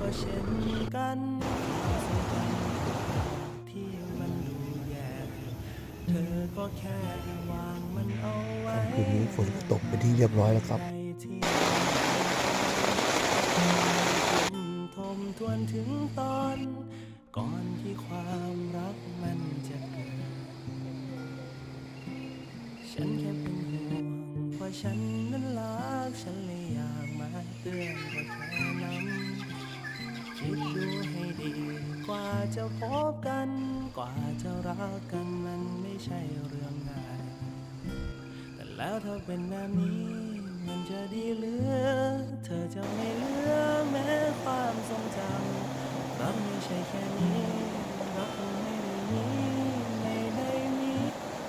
ก็เช่นกันที่มันดูแย่เธอก็แค่วางมันเอาไว้คืนนี้ฝนตกไปที่เรียบร้อยแล้วครับทมทวนถึงตอนก่อนที่ความ ฉันแค่เป็นห่วงเพราะฉันนั้นรัก ฉันเลยอยากมาเตือนก็แค่นั้นคิดดูให้ดี กว่าจะพบกัน กว่าจะรักกันมันไม่ใช่เรื่องง่าย แต่แล้วถ้าเป็นแบบนี้ มันจะดีเหลือ เธอจะไม่เหลือแม้ความทรงจำรักไม่ใช่แค่นี้รักคง